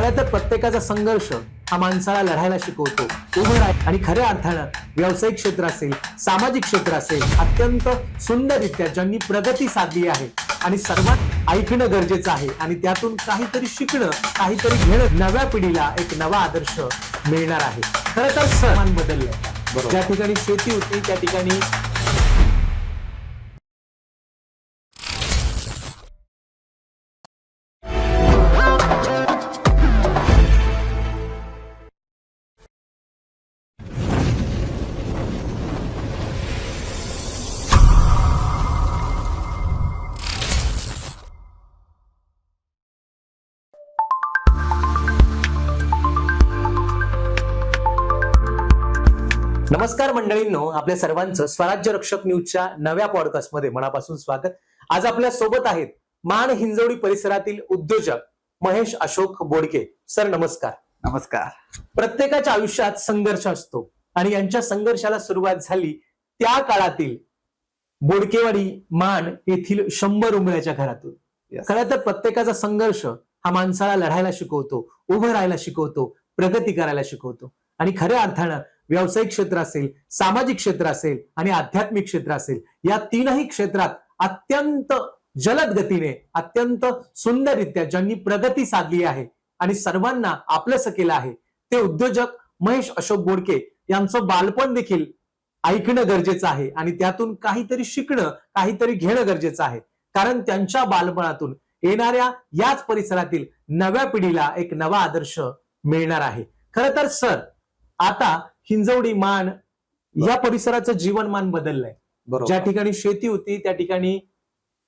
खरं तर प्रत्येकाचा संघर्ष हा माणसाला लढायला शिकवतो. उभं राह आणि खऱ्या अर्थानं व्यावसायिक क्षेत्र असेल सामाजिक क्षेत्र असेल अत्यंत सुंदररित्या ज्यांनी प्रगती साधली आहे आणि सर्वात ऐकणं गरजेचं आहे आणि त्यातून काहीतरी शिकणं काहीतरी घेणं नव्या पिढीला एक नवा आदर्श मिळणार आहे. खरं तर समान बरोबर. ज्या ठिकाणी शेती होती त्या ठिकाणी नमस्कार मंडळींनो आपल्या सर्वांचं स्वराज्य रक्षक न्यूजच्या नव्या पॉडकास्टमध्ये मनापासून स्वागत. आज आपल्यासोबत आहेत मान हिंजवडी परिसरातील उद्योजक महेश अशोक बोडके. सर नमस्कार. नमस्कार. प्रत्येकाच्या आयुष्यात संघर्ष असतो आणि यांच्या संघर्षाला सुरुवात झाली त्या काळातील बोडकेवाडी मान येथील शंभर उंबऱ्याच्या घरातून. खरं तर प्रत्येकाचा संघर्ष हा माणसाला लढायला शिकवतो उभं राहायला शिकवतो प्रगती करायला शिकवतो. आणि खऱ्या अर्थानं व्यावसायिक क्षेत्र असेल सामाजिक क्षेत्र असेल आणि आध्यात्मिक क्षेत्र असेल या तीनही क्षेत्रात अत्यंत जलद गतीने अत्यंत सुंदररित्या ज्यांनी प्रगती साधली आहे आणि सर्वांना आपलंसं केलं आहे ते उद्योजक महेश अशोक बोडके यांचं बालपण देखील ऐकणं गरजेचं आहे आणि त्यातून काहीतरी शिकणं काहीतरी घेणं गरजेचं आहे. कारण त्यांच्या बालपणातून येणाऱ्या याच परिसरातील नव्या पिढीला एक नवा आदर्श मिळणार आहे. खरं तर सर आता हिंजवडी मान या परिसराचं जीवनमान बदललंय. ज्या ठिकाणी शेती होती त्या ठिकाणी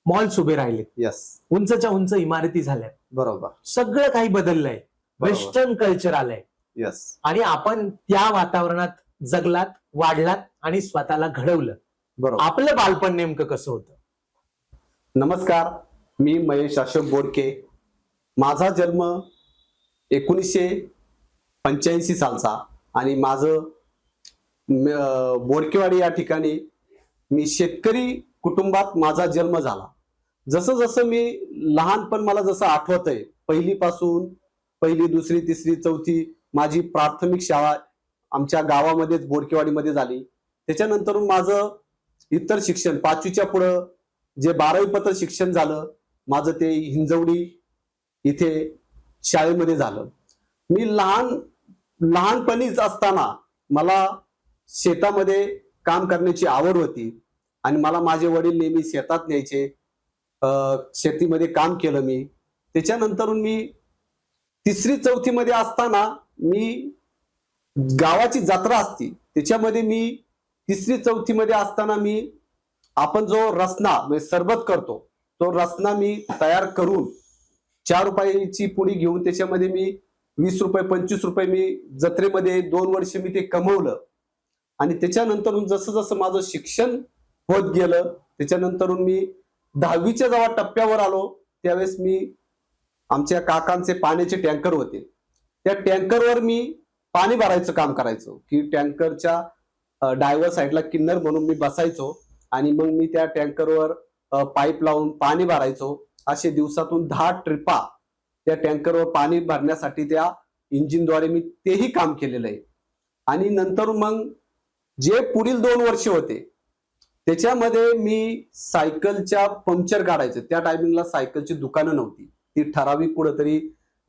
मॉल्स उभे राहिले. यस उंचच्या उंच इमारती झाल्या बरोबर. सगळं काही बदललंय. वेस्टर्न कल्चर आलंय. यस आणि आपण त्या वातावरणात जगलात वाढलात आणि स्वतःला घडवलं. बरोबर. आपलं बालपण नेमकं कसं होतं? नमस्कार. मी महेश अशोक बोडके. माझा जन्म एकोणीसशे पंच्याऐंशी सालचा. आणि माझं बोरकेवाडी बोडकेवाडी या ठिकाणी मी शेतकरी कुटुंबात माझा जन्म झाला. जसं जसं मी लहानपण मला जसं आठवत आहे पहिलीपासून पहिली दुसरी तिसरी चौथी माझी प्राथमिक शाळा आमच्या गावामध्येच बोरकेवाडीमध्ये झाली. त्याच्यानंतर माझं इतर शिक्षण पाचवीच्या पुढं जे बारावी पत्र शिक्षण झालं माझं ते हिंजवडी इथे शाळेमध्ये झालं. मी लहान लहानपणीच असताना मला शेतामध्ये काम करण्याची आवड होती आणि मला माझे वडील नेहमी शेतात न्यायचे. शेतीमध्ये काम केलं मी. त्याच्यानंतर मी तिसरी चौथीमध्ये असताना मी गावाची जत्रा असती. त्याच्यामध्ये मी तिसरी चौथीमध्ये असताना मी आपण जो रसना म्हणजे सरबत करतो तो रसना मी तयार करून चार रुपयाची पुडी घेऊन त्याच्यामध्ये मी वीस रुपये पंचवीस रुपये मी जत्रेमध्ये दोन वर्ष मी ते कमवलं. आणि त्याच्यानंतर जसं जसं माझं शिक्षण होत गेलं त्याच्यानंतर मी दहावीच्या जेव्हा टप्प्यावर आलो त्यावेळेस मी आमच्या काकांचे पाण्याचे टँकर होते. त्या टँकरवर मी पाणी भरायचं काम करायचो की टँकरच्या डायव्हर साईडला किन्नर म्हणून मी बसायचो आणि मग मी त्या टँकरवर पाईप लावून पाणी भरायचो. असे दिवसातून दहा ट्रिपा त्या टँकरवर पाणी भरण्यासाठी त्या इंजिनद्वारे मी तेही काम केलेलं आहे. आणि नंतर मग जे पुढील दोन वर्ष होते त्याच्यामध्ये मी सायकलच्या पंक्चर काढायचं. त्या टायमिंगला सायकलची दुकानं नव्हती. ती ठराविक कुठंतरी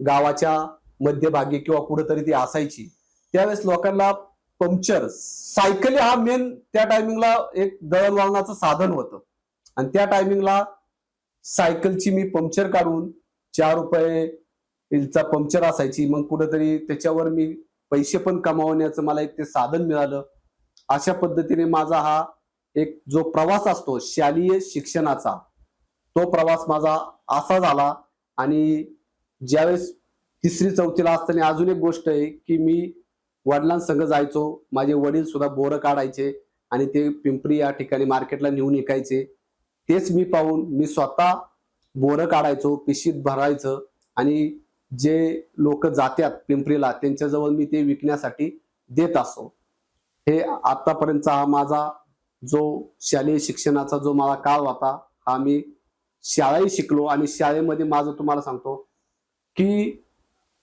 गावाच्या मध्यभागी किंवा कुठंतरी ती असायची. त्यावेळेस लोकांना पंक्चर सायकली हा मेन त्या टायमिंगला एक दळणवळणाचं साधन होतं. आणि त्या टायमिंगला सायकलची मी पंक्चर काढून चार रुपये चा पंक्चर असायची. मग कुठंतरी त्याच्यावर मी पैसे पण कमावण्याचं मला एक ते साधन मिळालं. अशा पद्धतीने माझा हा एक जो प्रवास असतो शालेय शिक्षणाचा तो प्रवास माझा असा झाला. आणि ज्यावेळेस तिसरी चौथीला असताना अजून एक गोष्ट आहे की मी वडिलांसंग जायचो. माझे वडील सुद्धा बोरं काढायचे आणि ते पिंपरी या ठिकाणी मार्केटला नेऊन विकायचे. तेच मी पाहून मी स्वतः बोरं काढायचो पिशीत भरायचं आणि जे लोक जात्यात पिंपरीला त्यांच्याजवळ मी ते विकण्यासाठी देत असो. हे आतापर्यंतचा हा माझा जो शालेय शिक्षणाचा जो मला काळ होता हा मी शाळाही शिकलो आणि शाळेमध्ये माझं तुम्हाला सांगतो की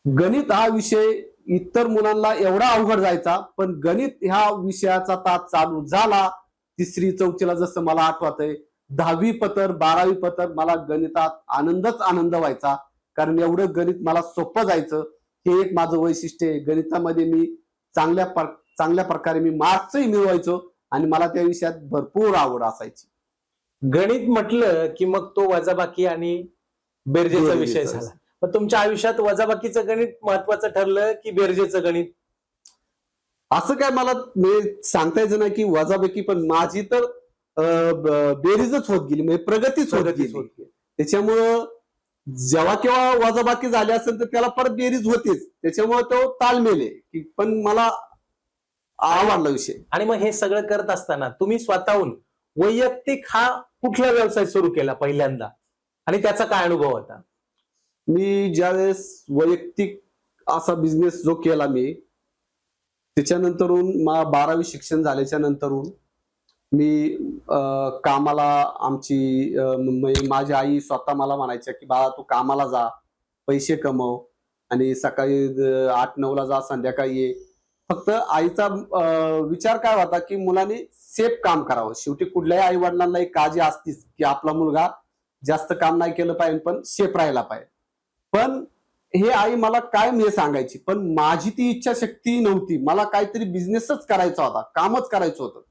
गणित हा विषय इतर मुलांना एवढा अवघड जायचा पण गणित ह्या विषयाचा तास चालू झाला. तिसरी चौथीला जसं मला आठवत आहे दहावी पतर बारावी पतर मला गणितात आनंदच आनंद व्हायचा. कारण एवढं गणित मला सोपं जायचं. हे एक माझं वैशिष्ट्य आहे. गणितामध्ये मी चांगल्या पर- चांगल्या प्रकारे मी मार्क्सही मिळवायचो आणि मला त्या विषयात भरपूर आवड असायची. गणित म्हटलं की मग तो वजाबाकी आणि बेरजेचा विषय झाला. पण तुमच्या आयुष्यात वजाबाकीचं गणित महत्वाचं ठरलं की बेरजेचं गणित? असं काय मला म्हणजे सांगता यायचं नाही की वजापैकी पण माझी तर बेरीजच होत गेली म्हणजे प्रगतीच होत गेली. त्याच्यामुळं जेव्हा केव्हा वजाबाकी झाली असेल तर त्याला परत बेरीज होतीच. त्याच्यामुळे तो तालमेल आहे. पण मला आवडला विषय. आणि मग हे सगळं करत असताना तुम्ही स्वतःहून वैयक्तिक हा कुठला व्यवसाय सुरू केला पहिल्यांदा? आणि त्याचा काय अनुभव होता? मी ज्यावेळेस वैयक्तिक असा बिझनेस जो केला मी त्याच्यानंतरून मा बारावी शिक्षण झाल्याच्या नंतरून मी कामाला आमची माझी आई स्वतः मला म्हणायच्या की बाळा तू कामाला जा पैसे कमव आणि सकाळी आठ नऊला जा संध्याकाळी ये. फक्त आईचा विचार काय होता की मुलांनी सेफ काम करावं. शेवटी कुठल्याही आई वडिलांना एक काळजी असतीच की आपला मुलगा जास्त काम नाही केलं पाहिजे पण सेफ राहायला पाहिजे. पण हे आई मला काय हे सांगायची पण माझी ती इच्छाशक्ती नव्हती. मला काहीतरी बिझनेसच करायचा होता कामच करायचं होतं.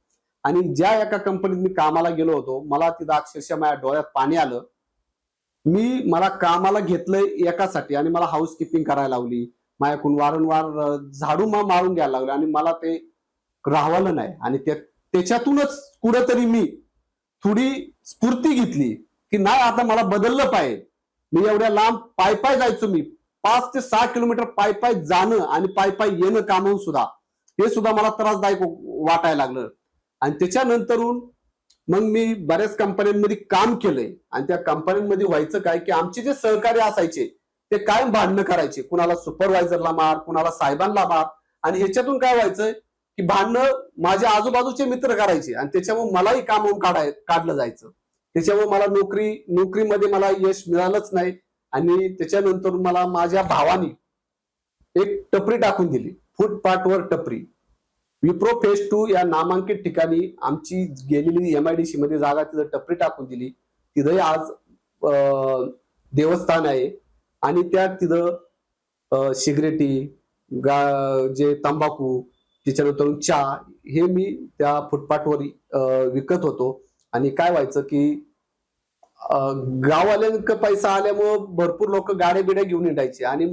आणि ज्या एका कंपनीत मी कामाला गेलो होतो मला तिथं अक्षरशः माझ्या डोळ्यात पाणी आलं. मी मला कामाला घेतलंय एकासाठी आणि मला हाऊस किपिंग करायला लावली. माझ्याकडून वारंवार झाडू मा मारून घ्यायला लागले आणि मला ते राहवालं नाही. आणि त्याच्यातूनच कुठंतरी मी थोडी स्फूर्ती घेतली की नाही आता मला बदललं पाहिजे. मी एवढ्या लांब पाय पाय जायचो मी. पाच ते सहा किलोमीटर पाय पाय जाणं आणि पाय पाय येणं कामावून सुद्धा हे सुद्धा मला त्रासदायक वाटायला लागलं. आणि त्याच्यानंतरून मग मी बऱ्याच कंपन्यांमध्ये काम केलंय. आणि त्या कंपन्यांमध्ये व्हायचं काय की आमचे जे सहकार्य असायचे ते कायम भांडणं करायचे. कुणाला सुपरवायझरला मार कुणाला साहेबांना मार. आणि ह्याच्यातून काय व्हायचं की भांडणं माझ्या आजूबाजूचे मित्र करायचे. आणि त्याच्यामुळे मलाही कामावून काढाय काढलं जायचं. त्याच्यामुळे मला नोकरी नोकरीमध्ये मला यश मिळालंच नाही. आणि त्याच्यानंतर मला माझ्या भावाने एक टपरी टाकून दिली. फुटपाथवर टपरी. विप्रो फेज टू या नामांकित ठिकाणी आमची गेलेली एमआयडीसी मध्ये जागा तिथं टपरी टाकून दिली. तिथंही आज देवस्थान आहे. आणि त्यात तिथं सिगरेटी गा जे तंबाखू त्याच्यानंतर चहा हे मी त्या फुटपाथवर विकत होतो. आणि काय व्हायचं की गाववाल्यांक पैसा आल्यामुळं भरपूर लोक गाड्या बिड्या घेऊन येटायचे आणि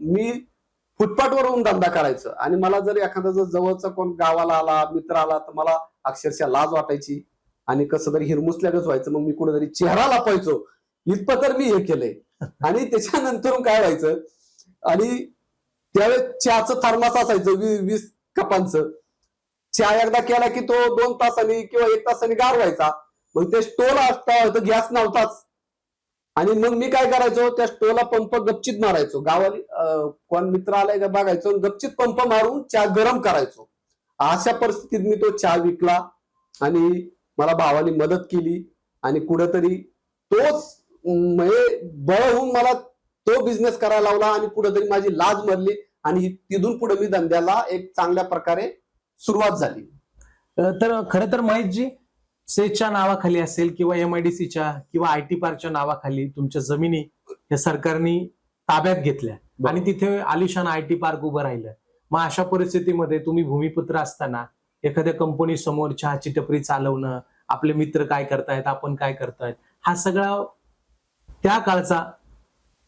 मी फुटपाथवर येऊन धंदा करायचं. आणि मला जर एखादा जर जवळचा कोण गावाला आला मित्र आला तर मला अक्षरशः लाज वाटायची. आणि कसं तरी हिरमुसल्यागच व्हायचं. मग मी कुठेतरी चेहरा लपायचो इतपत तर मी हे केलंय. आणि त्याच्यानंतर काय व्हायचं? आणि त्यावेळेस चहाचं थर्मास असायचं वीस कपांचं. चहा एकदा केला की तो दोन तासांनी किंवा एक तासांनी गार व्हायचा. मग ते स्टोल असता गॅस नव्हताच. आणि मग मी काय करायचो? त्या स्टोला पंप गपचित मारायचो. गावाली कोण मित्र आलाय का बघायचो आणि गपचित पंप मारून चहा गरम करायचो. अशा परिस्थितीत मी तो चहा विकला आणि मला भावाने मदत केली आणि कुठेतरी तोच म्हणजे बळ होऊन मला तो बिझनेस करायला लावला आणि कुठेतरी माझी लाज मरली आणि तिथून पुढे मी धंद्याला एक चांगल्या प्रकारे सुरुवात झाली. तर खरं तर महेशजी सेच्या नावाखाली असेल किंवा एमआयडीसीच्या किंवा आय टी पार्कच्या नावाखाली तुमच्या जमिनी या सरकारने ताब्यात घेतल्या. आणि तिथे आलिशान आय टी पार्क उभं राहिलं. मग अशा परिस्थितीमध्ये तुम्ही भूमिपुत्र असताना एखाद्या कंपनी समोर चहाची टपरी चालवणं आपले मित्र काय करतायत आपण काय करतायत हा सगळा त्या काळचा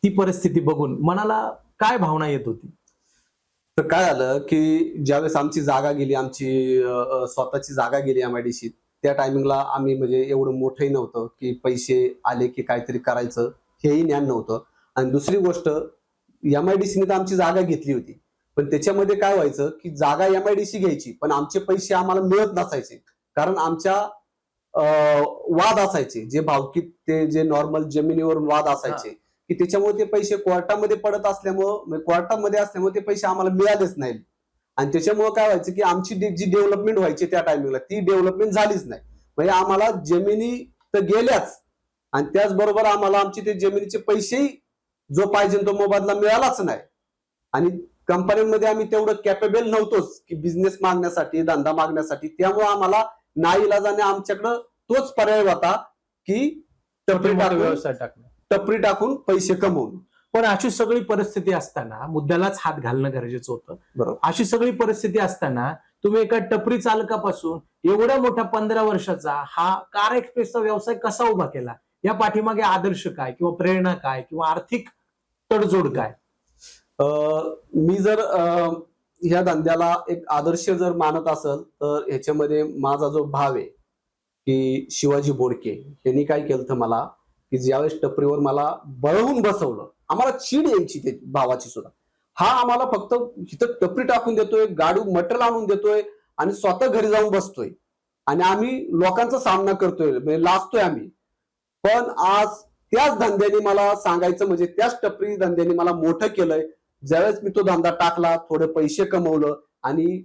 ती परिस्थिती बघून मनाला काय भावना येत होती? तर काय झालं की ज्यावेळेस आमची जागा गेली आमची स्वतःची जागा गेली एमआयडीसीत त्या टायमिंगला आम्ही म्हणजे एवढं मोठंही नव्हतं की पैसे आले की काहीतरी करायचं हेही ज्ञान नव्हतं. आणि दुसरी गोष्ट एमआयडीसीने तर आमची जागा घेतली होती. पण त्याच्यामध्ये काय व्हायचं की जागा एमआयडीसी घ्यायची पण आमचे पैसे आम्हाला मिळत नसायचे. कारण आमच्या अ, वाद असायचे. जे भावकीत ते जे नॉर्मल जमिनीवरून वाद असायचे. की त्याच्यामुळे ते पैसे कोर्टामध्ये पडत असल्यामुळं म्हणजे कोर्टामध्ये असल्यामुळे ते पैसे आम्हाला मिळालेच नाही आणि त्याच्यामुळे काय व्हायचं की आमची जी डेव्हलपमेंट व्हायची त्या टायमिंगला ती डेव्हलपमेंट झालीच नाही. म्हणजे आम्हाला जमिनी तर गेल्याच आणि त्याचबरोबर आम्हाला आमचे ते जमिनीचे पैसेही जो पाहिजे तो मोबदला मिळालाच नाही. आणि कंपन्यांमध्ये आम्ही तेवढं कॅपेबल नव्हतोच की बिझनेस मागण्यासाठी धंदा मागण्यासाठी. त्यामुळे आम्हाला नाईलाजाने आमच्याकडं तोच पर्याय होता की टपरी टाकून व्यवसाय टाकणं. टपरी टाकून पैसे कमवून पण अशी सगळी परिस्थिती असताना मुद्द्यालाच हात घालणं गरजेचं होतं. बरोबर. अशी सगळी परिस्थिती असताना तुम्ही एका टपरी चालकापासून एवढ्या मोठ्या पंधरा वर्षाचा हा कार एक्सप्रेसचा व्यवसाय कसा उभा केला? या पाठीमागे आदर्श काय किंवा प्रेरणा काय किंवा आर्थिक तडजोड काय? अं, मी जर ह्या धंद्याला एक आदर्श जर मानत असेल तर ह्याच्यामध्ये माझा जो भाव आहे की शिवाजी बोडके यांनी काय केलं तर मला? की ज्यावेळेस टपरीवर मला बळवून बसवलं आम्हाला चीड यायची ते भावाची सुद्धा. हा आम्हाला फक्त इथं टपरी टाकून देतोय गाडू मटेरियल आणून देतोय आणि स्वतः घरी जाऊन बसतोय. आणि आम्ही लोकांचा सामना करतोय म्हणजे लाजतोय आम्ही. पण आज त्याच धंद्याने मला सांगायचं म्हणजे त्याच टपरी धंद्याने मला मोठं केलंय. ज्यावेळेस मी तो धंदा टाकला थोडे पैसे कमवलं आणि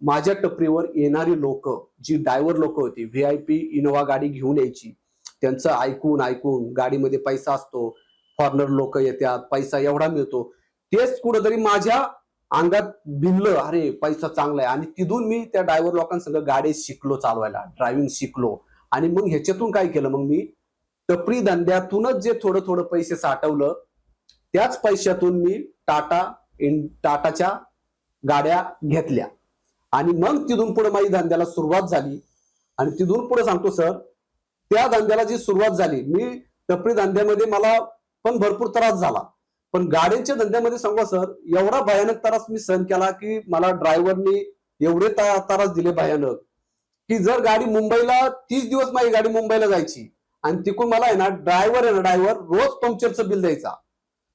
माझ्या टपरीवर येणारी लोक जी डायव्हर लोक होती व्ही आय पी इनोवा गाडी घेऊन यायची त्यांचं ऐकून ऐकून गाडीमध्ये पैसा असतो फॉरनर लोक येतात पैसा एवढा मिळतो. तेच कुठंतरी माझ्या अंगात भिनलं अरे पैसा चांगला आहे आणि तिथून मी त्या ड्रायव्हर लोकांसंग गाडी शिकलो चालवायला ड्रायव्हिंग शिकलो. आणि मग ह्याच्यातून काय केलं मग मी टपरी धंद्यातूनच जे थोडं थोडं पैसे साठवलं त्याच पैशातून मी टाटा इन टाटाच्या गाड्या घेतल्या. आणि मग तिथून पुढे माझी धंद्याला सुरुवात झाली. आणि तिथून पुढे सांगतो सर त्या धंद्याला जी सुरुवात झाली मी टपरी धंद्यामध्ये मला पण भरपूर त्रास झाला. पण गाड्यांच्या धंद्यामध्ये सांगा सर एवढा भयानक त्रास मी सहन केला की मला ड्रायव्हरनी एवढे त्रास दिले भयानक. की जर गाडी मुंबईला तीस दिवस माझी गाडी मुंबईला जायची आणि तिकडून मला आहे ना ड्रायव्हर आहे ना ड्रायव्हर रोज पंक्चरचं बिल द्यायचा.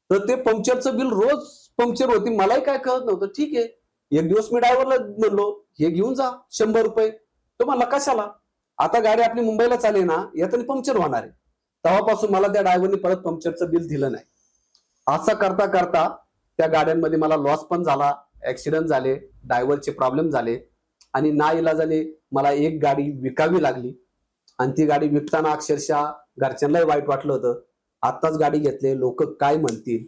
तर ते पंक्चरचं बिल रोज पंक्चर होती. मलाही काय कळत नव्हतं. ठीक आहे. एक दिवस मी ड्रायव्हरला म्हणलो हे घेऊन जा शंभर रुपये. तो मला कशाला? आता गाडी आपली मुंबईला चाले ना यातून पंक्चर होणार आहे. तेव्हापासून मला त्या ड्रायव्हरने परत पंक्चरचं बिल दिलं नाही. असं करता करता त्या गाड्यांमध्ये मला लॉस पण झाला ऍक्सिडेंट झाले ड्रायव्हरचे प्रॉब्लेम झाले. आणि ना इलाजाने मला एक गाडी विकावी लागली. आणि ती गाडी विकताना अक्षरशः घरच्यांनाही वाईट वाटलं होतं. आत्ताच गाडी घेतले लोक काय म्हणतील?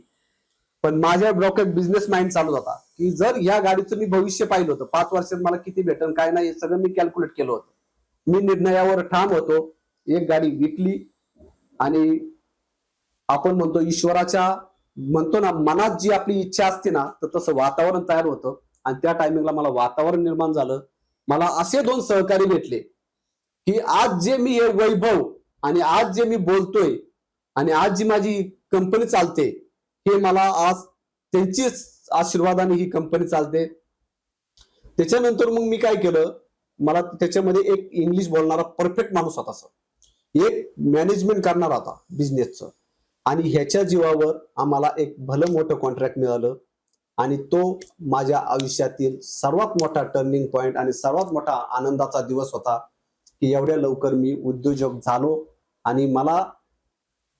पण माझ्या डोक्यात बिझनेस माइंड चालू होता की जर या गाडीचं मी भविष्य पाहिलं होतं पाच वर्षात मला किती भेटन काय नाही हे सगळं मी कॅल्क्युलेट केलं होतं. मी निर्णयावर ठाम होतो. एक गाडी विकली आणि आपण म्हणतो ईश्वराच्या म्हणतो ना मनात जी आपली इच्छा असते ना तर तसं वातावरण तयार होतं. आणि त्या टायमिंगला मला वातावरण निर्माण झालं. मला असे दोन सहकारी भेटले की आज जे मी हे वैभव आणि आज जे मी बोलतोय आणि आज जी माझी कंपनी चालते हे मला आज त्यांचीच आशीर्वादाने ही कंपनी चालते. त्याच्यानंतर मग मी काय केलं? मला त्याच्यामध्ये एक इंग्लिश बोलणारा परफेक्ट माणूस होता सर. एक मॅनेजमेंट करणार होता बिझनेसचं आणि ह्याच्या जीवावर आम्हाला एक भलं मोठं कॉन्ट्रॅक्ट मिळालं. आणि तो माझ्या आयुष्यातील सर्वात मोठा टर्निंग पॉइंट आणि सर्वात मोठा आनंदाचा दिवस होता की एवढ्या लवकर मी उद्योजक झालो. आणि मला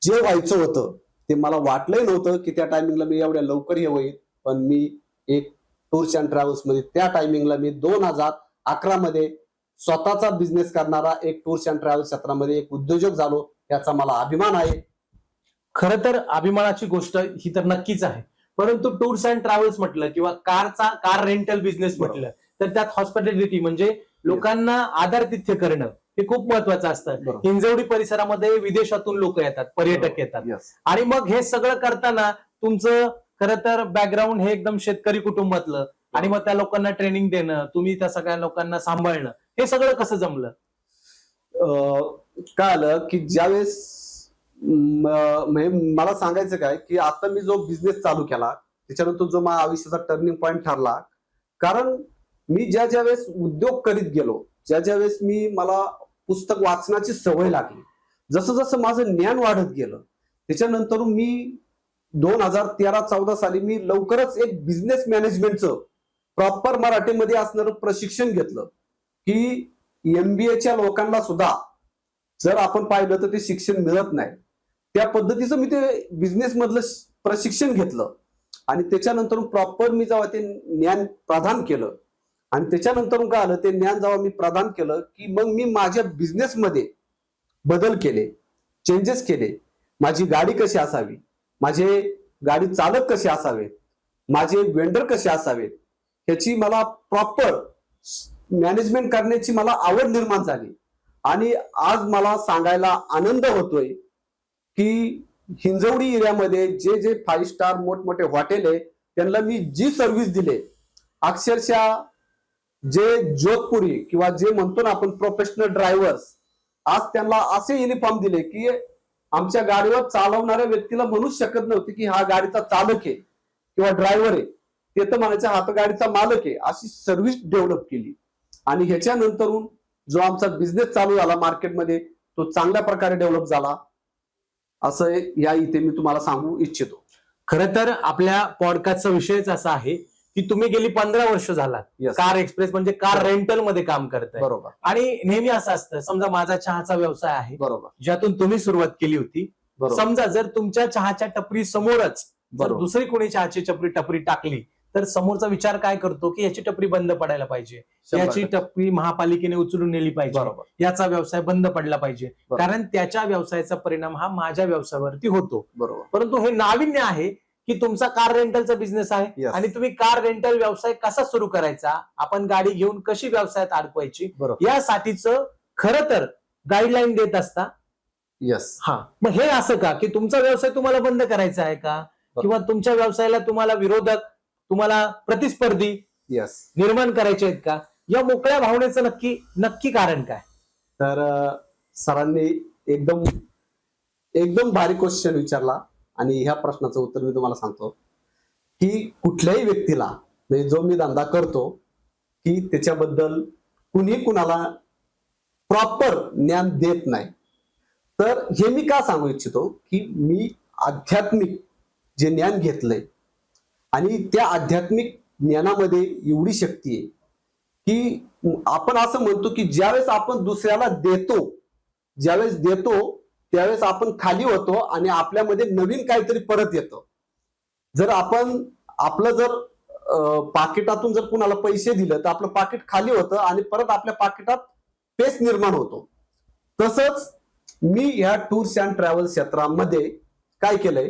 जे व्हायचं होतं ते मला वाटलंही नव्हतं की त्या टायमिंगला मी एवढ्या लवकर हे होईल. पण मी एक टूर्स अँड ट्रॅव्हल्समध्ये त्या टायमिंगला मी दोन हजार अकरा मध्ये स्वतःचा बिझनेस करणारा एक टूर्स अँड ट्रॅव्हल्स क्षेत्रामध्ये एक उद्योजक झालो याचा मला अभिमान आहे. खरं तर अभिमानाची गोष्ट ही तर नक्कीच आहे. परंतु टूर्स अँड ट्रॅव्हल्स म्हटलं किंवा कारचा कार रेंटल बिझनेस म्हटलं तर त्यात हॉस्पिटॅलिटी म्हणजे लोकांना आधारतिथ्य करणं हे खूप महत्वाचं असतं. हिंजवडी परिसरामध्ये विदेशातून लोक येतात पर्यटक येतात. आणि मग हे सगळं करताना तुमचं खरं तर बॅकग्राऊंड हे एकदम शेतकरी कुटुंबातलं आणि मग त्या लोकांना ट्रेनिंग देणं तुम्ही त्या सगळ्या लोकांना सांभाळणं हे सगळं कसं जमलं? अं, काय आलं की ज्यावेळेस म्हणजे मला सांगायचं काय की आता मी जो बिझनेस चालू केला त्याच्यानंतर जो माझ्या आयुष्याचा टर्निंग पॉईंट ठरला कारण मी ज्या ज्या वेळेस उद्योग करीत गेलो ज्या ज्या वेळेस मी मला पुस्तक वाचनाची सवय लागली जसं जसं माझं ज्ञान वाढत गेलं त्याच्यानंतर मी दोन हजार तेरा चौदा साली मी लवकरच एक बिझनेस मॅनेजमेंटचं प्रॉपर मराठीमध्ये असणारं प्रशिक्षण घेतलं. की एमबीएच्या लोकांना सुद्धा जर आपण पाहिलं तर ते शिक्षण मिळत नाही. त्या पद्धतीचं मी ते बिझनेस मधलं प्रशिक्षण घेतलं. आणि त्याच्यानंतर प्रॉपर मी जेव्हा ते ज्ञान प्रदान केलं आणि त्याच्यानंतर काय आलं ते ज्ञान जेव्हा मी प्रदान केलं की मग मी माझ्या बिझनेसमध्ये बदल केले चेंजेस केले. माझी गाडी कशी असावी? माझे गाडी चालक कसे असावेत? माझे वेंडर कसे असावेत? ह्याची मला प्रॉपर मॅनेजमेंट करण्याची मला आवड निर्माण झाली. आणि आज मला सांगायला आनंद होतोय की हिंजवडी एरियामध्ये जे जे फाईव्ह स्टार मोठमोठे हॉटेल आहे त्यांना मी जी सर्व्हिस दिले अक्षरशः जे जोधपुरी किंवा जे म्हणतो ना आपण प्रोफेशनल ड्रायव्हर्स आज त्यांना असे युनिफॉर्म दिले की आमच्या गाडीवर चालवणाऱ्या व्यक्तीला म्हणूच शकत नव्हते की हा गाडीचा चालक आहे किंवा ड्रायव्हर आहे. ते तर म्हणायचं हा तर गाडीचा मालक आहे. अशी सर्व्हिस डेव्हलप केली. आणि ह्याच्यानंतरून जो आमचा बिझनेस चालू झाला मार्केटमध्ये तो चांगल्या प्रकारे डेव्हलप झाला. असं या इथे मी तुम्हाला सांगू इच्छितो. खरं तर आपल्या पॉडकास्टचा विषयच असा आहे की तुम्ही गेली पंधरा वर्ष झालात. Yes. कार एक्सप्रेस म्हणजे कार. रेंटलमध्ये काम करताय. बरोबर. आणि नेहमी असं असतं समजा माझा चहाचा व्यवसाय आहे बरोबर. ज्यातून तुम्ही सुरुवात केली होती. समजा जर तुमच्या चहाच्या टपरी समोरच दुसरी कोणी चहाची टपरी टपरी टाकली तर समोरचा विचार काय करतो की याची टपरी बंद पडायला पाहिजे. याची. टपरी महापालिकेने उचलून नेली पाहिजे. याचा व्यवसाय बंद पडला पाहिजे. कारण त्याच्या व्यवसायाचा परिणाम हा माझ्या व्यवसायावरती होतो. बरोबर. परंतु हे नाविन्य आहे की तुमचा कार रेंटलचा बिझनेस आहे. आणि तुम्ही कार रेंटल व्यवसाय कसा सुरू करायचा? आपण गाडी घेऊन कशी व्यवसायात अडकवायची? यासाठीच खरं तर गाईडलाईन देत असता? येस हा. मग हे असं का? की तुमचा व्यवसाय तुम्हाला बंद करायचा आहे का? किंवा तुमच्या व्यवसायाला तुम्हाला विरोधक तुम्हाला प्रतिस्पर्धी येस निर्माण करायचे आहेत का? या मोकळ्या भावनेचं नक्की नक्की कारण काय? तर सरांनी एकदम एकदम भारी क्वेश्चन विचारला आणि ह्या प्रश्नाचं उत्तर मी तुम्हाला सांगतो. की कुठल्याही व्यक्तीला म्हणजे जो मी धंदा करतो की त्याच्याबद्दल कुणी कुणाला प्रॉपर ज्ञान देत नाही. तर हे मी का सांगू इच्छितो? की मी आध्यात्मिक जे ज्ञान घेतलंय आणि त्या आध्यात्मिक ज्ञानामध्ये एवढी शक्ती आहे की आपण असं म्हणतो की ज्यावेळेस आपण दुसऱ्याला देतो ज्यावेळेस देतो त्यावेळेस आपण खाली होतो आणि आपल्यामध्ये नवीन काहीतरी परत येतं. जर आपण आपलं जर पाकिटातून जर कुणाला पैसे दिलं तर आपलं पाकिट खाली होतं आणि परत आपल्या पाकिटात पेस निर्माण होतो. तसंच मी ह्या टूर्स अँड ट्रॅव्हल क्षेत्रामध्ये काय केलंय?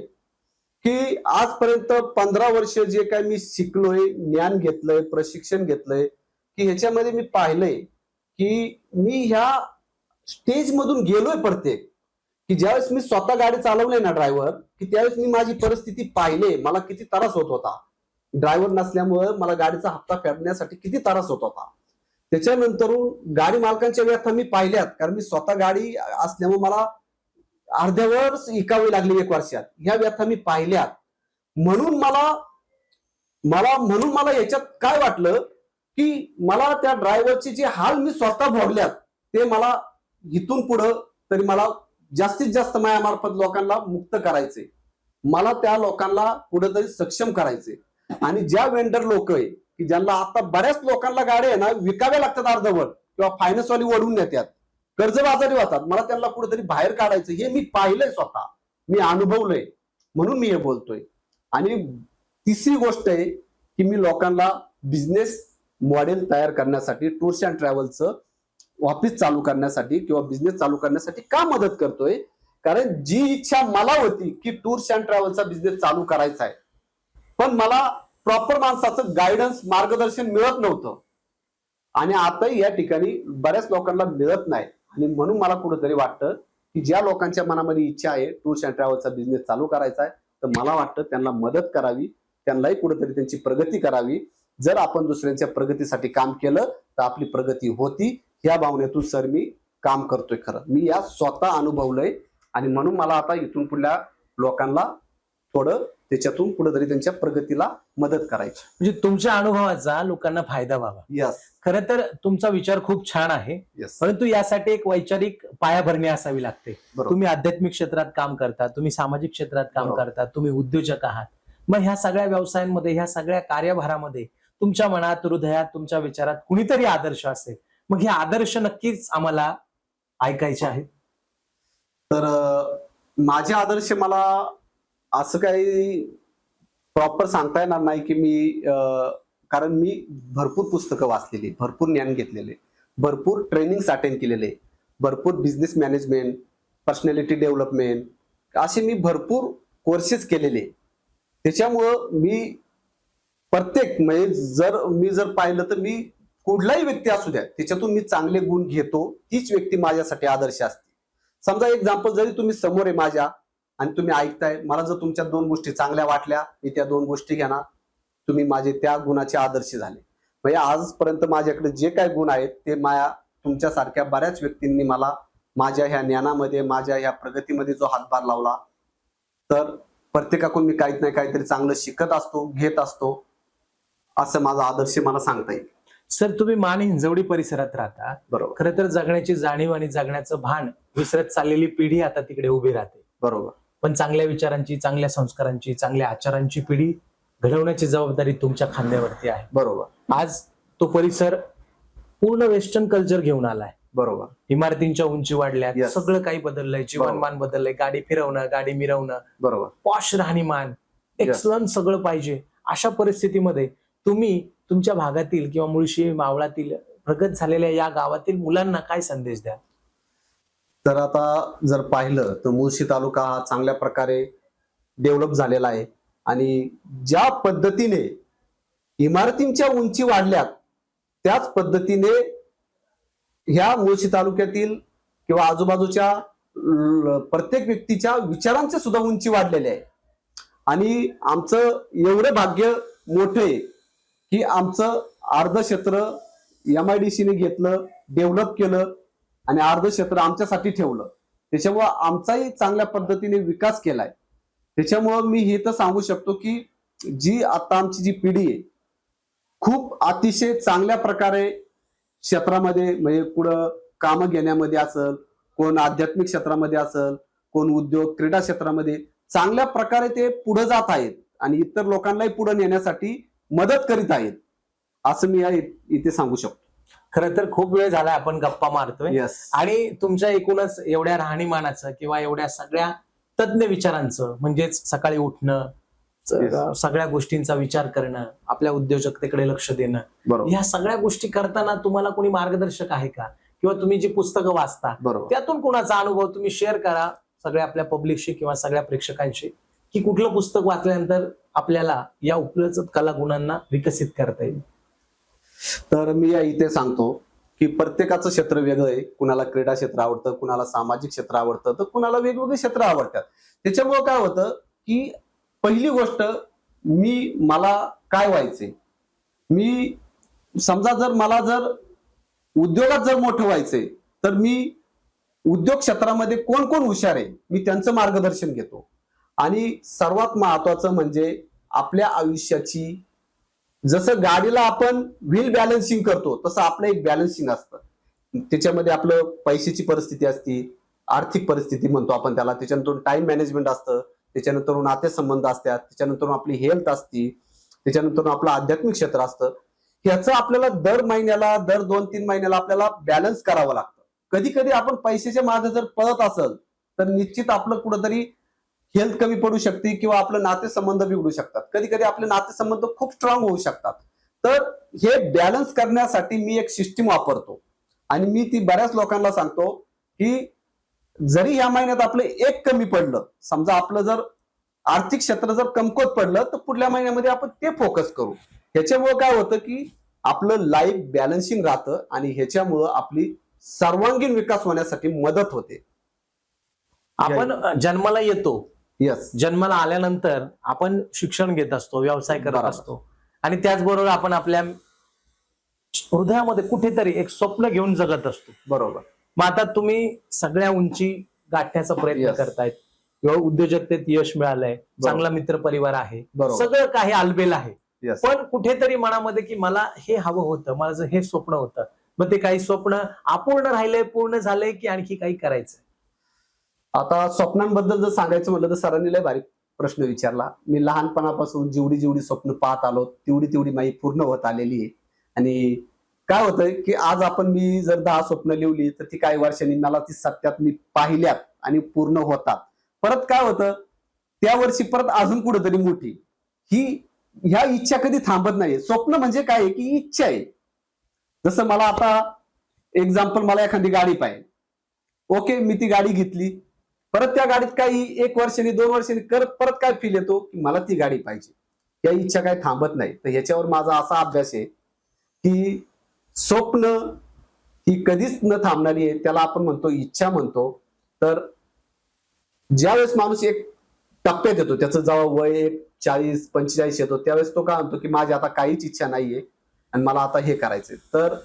की आजपर्यंत पंधरा वर्ष जे काय मी शिकलोय ज्ञान घेतलंय प्रशिक्षण घेतलंय की ह्याच्यामध्ये मी पाहिलंय की मी ह्या स्टेज मधून गेलोय प्रत्येक. की ज्यावेळेस मी स्वतः गाडी चालवले ना ड्रायव्हर की त्यावेळेस मी माझी परिस्थिती पाहिले मला किती त्रास होत होता. ड्रायव्हर नसल्यामुळे मला गाडीचा हप्ता फेडण्यासाठी किती त्रास होत होता. त्याच्यानंतरून गाडी मालकांच्या व्यथा मी पाहिल्यात. कारण मी स्वतः गाडी असल्यामुळे मला अर्ध्यावर इकावी लागली एक वर्षात. ह्या व्यथा मी पाहिल्यात. म्हणून मला मला म्हणून मला याच्यात काय वाटलं की मला त्या ड्रायव्हरचे जे हाल मी स्वतः भोगल्यात ते मला इथून पुढं तरी मला जास्तीत जास्त मायामार्फत लोकांना मुक्त करायचे. मला त्या लोकांना कुठेतरी सक्षम करायचे. आणि ज्या वेंडर लोक आहे की ज्यांना आता बऱ्याच लोकांना गाड्या आहे ना विकाव्या लागतात अर्धवर किंवा फायनान्सवाली ओढून नेतात कर्जबाजारी होतात. मला त्यांना कुठेतरी बाहेर काढायचं हे मी पाहिलंय स्वतः. मी अनुभवलंय. म्हणून मी हे बोलतोय. आणि तिसरी गोष्ट आहे की मी लोकांना बिझनेस मॉडेल तयार करण्यासाठी टूर्स अँड ट्रॅव्हलचं ऑफिस चालू करण्यासाठी किंवा बिझनेस चालू करण्यासाठी का मदत करतोय? कारण जी इच्छा मला होती की टूर्स अँड ट्रॅव्हलचा बिझनेस चालू करायचा आहे पण मला प्रॉपर माणसाचं गायडन्स मार्गदर्शन मिळत नव्हतं. आणि आताही या ठिकाणी बऱ्याच लोकांना मिळत नाही. आणि म्हणून मला कुठंतरी वाटतं की ज्या लोकांच्या मनामध्ये इच्छा आहे टूर्स अँड ट्रॅव्हलचा बिझनेस चालू करायचा आहे तर मला वाटतं त्यांना मदत करावी त्यांनाही कुठंतरी त्यांची प्रगती करावी. जर आपण दुसऱ्यांच्या प्रगतीसाठी काम केलं तर आपली प्रगती होती. या भावनेतून सर मी काम करतोय खरं. मी या स्वतः अनुभवलंय आणि म्हणून मला आता इथून पुढल्या लोकांना थोडं त्याच्यातून कुठेतरी त्यांच्या प्रगतीला मदत करायची. म्हणजे तुमच्या अनुभवाचा लोकांना फायदा व्हावा. यस खरं तर तुमचा विचार खूप छान आहे. परंतु यासाठी एक वैचारिक पायाभरणी असावी लागते. तुम्ही आध्यात्मिक क्षेत्रात काम करता तुम्ही सामाजिक क्षेत्रात काम. करता तुम्ही उद्योजक आहात. मग ह्या सगळ्या व्यवसायांमध्ये ह्या सगळ्या कार्यभारामध्ये तुमच्या मनात हृदयात तुमच्या विचारात कुणीतरी आदर्श असेल. मग हे आदर्श नक्कीच आम्हाला ऐकायचे आहेत. तर माझे आदर्श मला असं काही प्रॉपर सांगता येणार नाही की मी कारण मी भरपूर पुस्तकं वाचलेली भरपूर ज्ञान घेतलेले भरपूर ट्रेनिंग्स अटेंड केलेले भरपूर बिझनेस मॅनेजमेंट पर्सनॅलिटी डेव्हलपमेंट असे मी भरपूर कोर्सेस केलेले त्याच्यामुळं मी प्रत्येक म्हणजे जर मी जर पाहिलं तर मी कुठलाही व्यक्ती असू द्या त्याच्यातून मी चांगले गुण घेतो तीच व्यक्ती माझ्यासाठी आदर्श असते. समजा एक्झाम्पल जरी तुम्ही समोर आहे माझ्या आणि तुम्ही ऐकताय मला जर तुमच्या दोन गोष्टी चांगल्या वाटल्या मी त्या दोन गोष्टी घेणार. तुम्ही माझे त्या गुणाचे आदर्श झाले. म्हणजे आजपर्यंत माझ्याकडे जे काही गुण आहेत ते माया तुमच्यासारख्या बऱ्याच व्यक्तींनी मला माझ्या ह्या ज्ञानामध्ये माझ्या ह्या प्रगतीमध्ये जो हातभार लावला तर प्रत्येकाकडून मी काहीच नाही काहीतरी चांगलं शिकत असतो घेत असतो असं माझा आदर्श मला सांगता येईल. सर तुम्ही मान हिंजवडी परिसरात राहता. बरोबर. खरं तर जगण्याची जाणीव आणि जगण्याचं भान विसरत चाललेली पिढी आता तिकडे उभी राहते. बरोबर. पण चांगल्या विचारांची चांगल्या संस्कारांची चांगल्या आचारांची पिढी घडवण्याची जबाबदारी तुमच्या खांद्यावरती आहे. बरोबर. आज तो परिसर पूर्ण वेस्टर्न कल्चर घेऊन आलाय. बरोबर. इमारतींच्या उंची वाढल्यात Yes. सगळं काही बदललंय जीवनमान बदललंय गाडी फिरवणं गाडी मिरवणं बरोबर. पॉश राहणीमान एक्सलन सगळं पाहिजे. अशा परिस्थितीमध्ये तुम्ही तुमच्या भागातील किंवा मुळशी मावळातील प्रगत झालेल्या या गावातील मुलांना काय संदेश द्या तर आता जर पाहिलं तर मुळशी तालुका हा चांगल्या प्रकारे डेव्हलप झालेला आहे. आणि ज्या पद्धतीने इमारतींच्या उंची वाढल्यात त्याच पद्धतीने ह्या मुळशी तालुक्यातील किंवा आजूबाजूच्या प्रत्येक व्यक्तीच्या विचारांची सुद्धा उंची वाढलेली आहे. आणि आमचं एवढं भाग्य मोठं आहे की आमचं अर्ध क्षेत्र एम आय डी सीने घेतलं डेव्हलप केलं आणि अर्ध क्षेत्र आमच्यासाठी ठेवलं. त्याच्यामुळं आमचाही चांगल्या पद्धतीने विकास केलाय. त्याच्यामुळं मी हे तर सांगू शकतो की जी आता आमची जी पिढी आहे खूप अतिशय चांगल्या प्रकारे क्षेत्रामध्ये म्हणजे पुढं कामं घेण्यामध्ये असल कोण आध्यात्मिक क्षेत्रामध्ये असल कोण उद्योग क्रीडा क्षेत्रामध्ये चांगल्या प्रकारे ते पुढे जात आहेत आणि इतर लोकांनाही पुढे नेण्यासाठी मदत करीत आहेत असं मी या इथे सांगू शकतो. खरं तर खूप वेळ झाला आपण गप्पा मारतोय. येस आणि तुमच्या एकूणच एवढ्या राहणीमानाचं किंवा एवढ्या सगळ्या तज्ज्ञ विचारांचं म्हणजेच सकाळी उठणं स- Yes. सगळ्या गोष्टींचा विचार करणं आपल्या उद्योजकतेकडे लक्ष देणं बरोबर. ह्या सगळ्या गोष्टी करताना तुम्हाला कोणी मार्गदर्शक आहे का? किंवा तुम्ही जी पुस्तकं वाचता बरोबर. त्यातून कोणाचा अनुभव तुम्ही शेअर करा सगळ्या आपल्या पब्लिकशी किंवा सगळ्या प्रेक्षकांशी की कुठलं पुस्तक वाचल्यानंतर आपल्याला या उपलब्ध कलागुणांना विकसित करता येईल. तर मी या इथे सांगतो की प्रत्येकाचं क्षेत्र वेगळं आहे. कुणाला क्रीडा क्षेत्र आवडतं कुणाला सामाजिक क्षेत्र आवडतं तर कुणाला वेगवेगळे क्षेत्र आवडतात. त्याच्यामुळं काय होतं की पहिली गोष्ट मी मला काय व्हायचे मी समजा जर मला जर उद्योगात जर मोठं व्हायचंय तर मी उद्योग क्षेत्रामध्ये कोण कोण हुशार आहे मी त्यांचं मार्गदर्शन घेतो. आणि सर्वात महत्वाचं म्हणजे आपल्या आयुष्याची जसं गाडीला आपण व्हील बॅलन्सिंग करतो तसं आपलं एक बॅलन्सिंग असतं. त्याच्यामध्ये आपलं पैशाची परिस्थिती असती आर्थिक परिस्थिती म्हणतो आपण त्याला. त्याच्यानंतर टाइम मॅनेजमेंट असतं त्याच्यानंतर नातेसंबंध असतात त्याच्यानंतर आपली हेल्थ असती त्याच्यानंतर आपलं आध्यात्मिक क्षेत्र असतं. ह्याचं आपल्याला दर महिन्याला दर दोन तीन महिन्याला आपल्याला बॅलन्स करावं लागतं. कधी कधी आपण पैशाच्या मागे जर पळत असेल तर निश्चित आपलं कुठंतरी हेल्थ कमी पडू शकते किंवा आपलं नातेसंबंध बिघडू शकतात. कधी कधी आपले नातेसंबंध खूप स्ट्रॉंग होऊ शकतात. तर हे बॅलन्स करण्यासाठी मी एक सिस्टीम वापरतो. आणि मी ती बऱ्याच लोकांना सांगतो की जरी या महिन्यात आपलं एक कमी पडलं समजा आपलं जर आर्थिक क्षेत्र जर कमकुवत पडलं तर पुढल्या महिन्यामध्ये आपण ते फोकस करू. ह्याच्यामुळं काय होतं की आपलं लाईफ बॅलन्सिंग राहतं आणि ह्याच्यामुळं आपली सर्वांगीण विकास होण्यासाठी मदत होते. आपण जन्माला येतो. येस जन्माला आल्यानंतर आपण शिक्षण घेत असतो व्यवसाय करत. असतो. आणि त्याचबरोबर आपण आपल्या हृदयामध्ये कुठेतरी एक स्वप्न घेऊन जगत असतो. बरोबर. मग आता तुम्ही सगळ्या उंची गाठण्याचा प्रयत्न. करतायत. किंवा उद्योजकतेत यश मिळालंय चांगला मित्र परिवार आहे सगळं काही आलबेल आहे. पण कुठेतरी मनामध्ये की मला हे हवं होतं माझं हे स्वप्न होतं. मग ते काही स्वप्न अपूर्ण राहिलंय पूर्ण झालंय की आणखी काही करायचं आता स्वप्नांबद्दल जर सांगायचं म्हटलं तर सरांनी लय भारी प्रश्न विचारला. मी लहानपणापासून जेवढी जेवढी स्वप्न पाहत आलो तेवढी तेवढी माझी पूर्ण होत आलेली आहे. आणि काय होतंय की आज आपण मी जर दहा स्वप्न लिहिली तर ती काही वर्षांनी मला ती सत्यात मी पाहिल्यात आणि पूर्ण होतात. परत काय होतं त्या वर्षी परत अजून कुठेतरी मोठी. ही ह्या इच्छा कधी थांबत नाही स्वप्न म्हणजे काय आहे की इच्छा आहे. जसं मला आता एक्झाम्पल मला एखादी गाडी पाहिजे. ओके मी ती गाडी घेतली. परत त्या गाडीत काही एक वर्षाने दोन वर्षांनी करत परत काय फील येतो? की मला ती गाडी पाहिजे. या इच्छा काही थांबत नाही. तर ह्याच्यावर माझा असा अभ्यास आहे की स्वप्न ही कधीच न थांबणारी आहे. त्याला आपण म्हणतो इच्छा म्हणतो. तर ज्यावेळेस माणूस एक टप्प्यात येतो त्याचं जेव्हा वय एक चाळीस पंचेचाळीस येतो त्यावेळेस तो काय म्हणतो की माझी आता काहीच इच्छा नाहीये आणि मला आता हे करायचंय. तर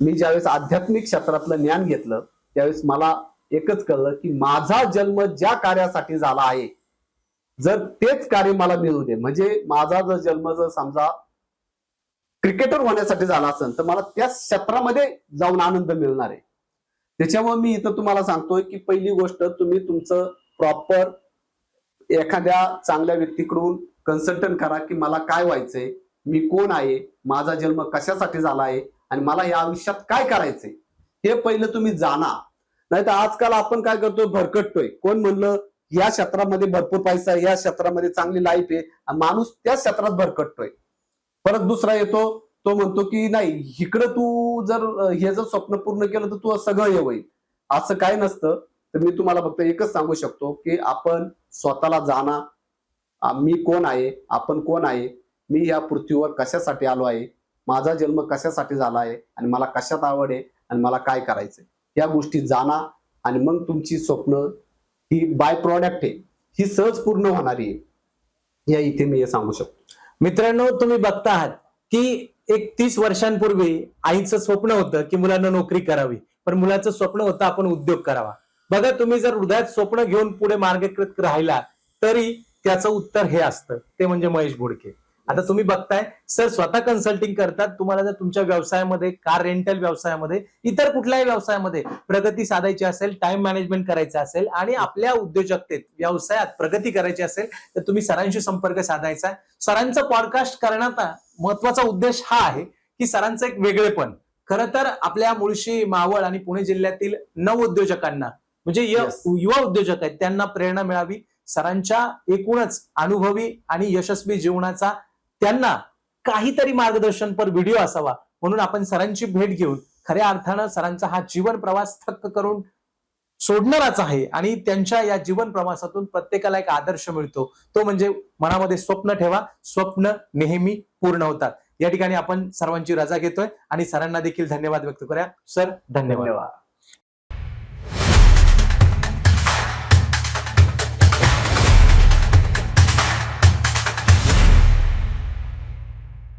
मी ज्यावेळेस आध्यात्मिक क्षेत्रातलं ज्ञान घेतलं त्यावेळेस मला एकच कळलं की माझा जन्म ज्या कार्यासाठी झाला आहे जर तेच कार्य मला मिळू दे म्हणजे माझा जर जन्म जर समजा क्रिकेटर होण्यासाठी झाला असेल तर मला त्या क्षेत्रामध्ये जाऊन आनंद मिळणार आहे. त्याच्यामुळे मी इथं तुम्हाला सांगतोय की पहिली गोष्ट तुम्ही तुमचं प्रॉपर एखाद्या चांगल्या व्यक्तीकडून कन्सल्टंट करा की मला काय व्हायचंय मी कोण आहे माझा जन्म कशासाठी झाला आहे आणि मला या आयुष्यात काय करायचंय हे पहिलं तुम्ही जाणा. नाही तर आजकाल आपण काय करतोय? भरकटतोय. कोण म्हणलं? या क्षेत्रामध्ये भरपूर पैसा आहे या क्षेत्रामध्ये चांगली लाईफ आहे. माणूस त्या क्षेत्रात भरकटतोय. परत दुसरा येतो तो म्हणतो की नाही इकडं तू जर हे जर स्वप्न पूर्ण केलं तर तू सगळं हे होईल. असं काय नसतं. तर मी तुम्हाला फक्त एकच सांगू शकतो की आपण स्वतःला जाणा. मी कोण आहे? आपण कोण आहे? मी या पृथ्वीवर कशासाठी आलो आहे? माझा जन्म कशासाठी झाला आहे? आणि मला कशात आवड आहे? आणि मला काय करायचंय? या गोष्टी जाणा आणि मग तुमची स्वप्न ही बाय प्रॉडक्ट आहे. ही सहज पूर्ण होणारी आहे. या इथे मी हे सांगू शकतो. मित्रांनो तुम्ही बघता आहात की एक तीस वर्षांपूर्वी आईचं स्वप्न होतं की मुलांना नोकरी करावी. पण मुलाचं स्वप्न होतं आपण उद्योग करावा. बघा तुम्ही जर हृदयात स्वप्न घेऊन पुढे मार्गकृत राहिला तरी त्याचं उत्तर हे असतं. ते म्हणजे महेश बोडके. आता तुम्ही बघताय सर स्वतः कन्सल्टिंग करतात तुम्हाला जर तुमच्या व्यवसायामध्ये कार रेंटल व्यवसायामध्ये इतर कुठल्याही व्यवसायामध्ये प्रगती साधायची असेल टाइम मॅनेजमेंट करायचं असेल आणि आपल्या उद्योजकतेत व्यवसायात प्रगती करायची असेल तर तुम्ही सरांशी संपर्क साधायचा आहे. सरांचं पॉडकास्ट करण्याचा महत्त्वाचा उद्देश हा आहे की सरांचं एक वेगळेपण खरं तर आपल्या मुळशी मावळ आणि पुणे जिल्ह्यातील नव उद्योजकांना म्हणजे. युवा उद्योजक आहेत त्यांना प्रेरणा मिळावी सरांच्या एकूणच अनुभवी आणि यशस्वी जीवनाचा त्यांना काहीतरी मार्गदर्शनपर व्हिडिओ असावा. म्हणून आपण सरांची भेट घेऊन खऱ्या अर्थानं सरांचा हा जीवन प्रवास थक्क करून सोडणाराच आहे. आणि त्यांच्या या जीवन प्रवासातून प्रत्येकाला एक आदर्श मिळतो. तो म्हणजे मनामध्ये स्वप्न ठेवा. स्वप्न नेहमी पूर्ण होतात. या ठिकाणी आपण सर्वांची रजा घेतोय. आणि सरांना देखील धन्यवाद व्यक्त करूया. सर धन्यवाद. धन्यवाद.